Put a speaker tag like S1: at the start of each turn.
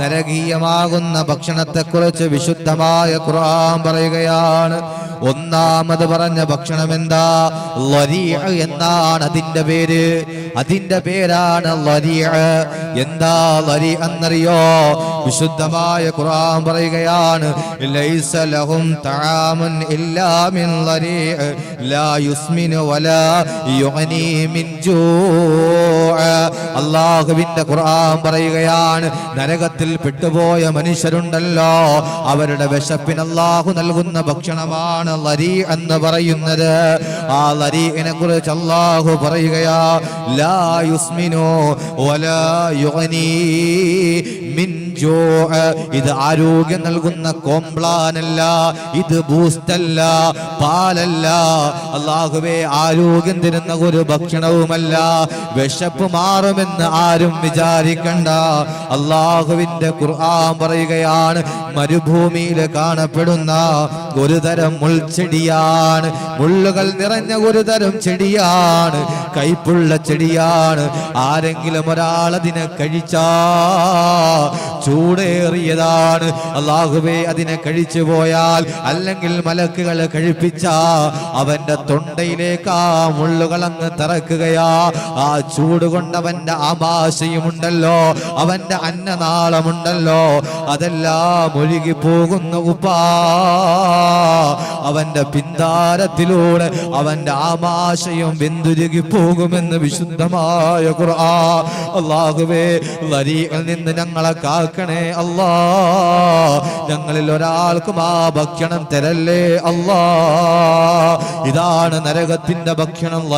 S1: നരകീയമാകുന്ന ഭക്ഷണത്തെക്കുറിച്ച് വിശുദ്ധമായ ഖുർആൻ പറയുകയാണ്. ഒന്നാമത് പറഞ്ഞ ഭക്ഷണം എന്താ എന്നാണ് അതിന്റെ പേര്. അതിന്റെ പേരാണ് എന്താ എന്നറിയോ? വിശുദ്ധമായ ഖുർആൻ പറയുകയാണ് ലൈസ ലഹും തആമുൻ ഇല്ലാ മിൻ ലാ യുസ്മിനു വലാ യുഗ്നി മിൻ ജൂഅ അല്ലാഹുവിന്റെ ഖുർആൻ പറയുകയാണ് നരകത്തിൽ പെട്ടുപോയ മനുഷ്യരുണ്ടല്ലോ അവരുടെ വിശപ്പിന് അല്ലാഹു നൽകുന്ന ഭക്ഷണമാണ് ലരി എന്ന് പറയുന്നത്. ആ ലരീനെ കുറിച്ച് അല്ലാഹു പറയുകയാ ലാ യുസ്മിനു വലാ യുഗ്നി മിൻ ഇത് ആരോഗ്യം നൽകുന്ന കോംപ്ലാനല്ല ഇത് ബൂസ്റ്റല്ല പാലല്ല. അള്ളാഹുവേ ആരോഗ്യം തരുന്ന ഒരു ഭക്ഷണവുമല്ല. വിശപ്പ് മാറുമെന്ന് ആരും വിചാരിക്കണ്ട. അള്ളാഹുവിന്റെ ഖുർആൻ പറയുകയാണ് മരുഭൂമിയിൽ കാണപ്പെടുന്ന ഒരു തരം മുൾച്ചെടിയാണ് മുള്ളുകൾ നിറഞ്ഞ ഒരു തരം ചെടിയാണ്. കൈപ്പുള്ള ചെടിയാണ്. ആരെങ്കിലും ഒരാൾ അതിനെ ചൂടേറിയതാണ്. അള്ളാഹുവേ അതിനെ കഴിച്ചു പോയാൽ അല്ലെങ്കിൽ മലക്കുകൾ കഴിപ്പിച്ച അവന്റെ തൊണ്ടയിലേക്ക് ആ മുള്ളുകൾ അങ്ങ് തറക്കുകയാ. ആ ചൂട് കൊണ്ടവന്റെ അവന്റെ ആമാശയുമുണ്ടല്ലോ അവന്റെ അന്നനാളമുണ്ടല്ലോ അതെല്ലാം ഒഴുകി പോകുന്ന ഉപ്പാ. അവന്റെ പിന്താരത്തിലൂടെ അവന്റെ ആമാശയം വെന്തുരുകി പോകുമെന്ന് വിശുദ്ധമായ ഖുർആ അള്ളാഹുവേ വരിയിൽ നിന്ന് ഞങ്ങളെ കാക്കണേ അല്ലാ. ഞങ്ങളിൽ ഒരാൾക്കും ആ ഭക്ഷണം തരല്ലേ അല്ലാ. ഇതാണ് നരകത്തിന്റെ ഭക്ഷണം.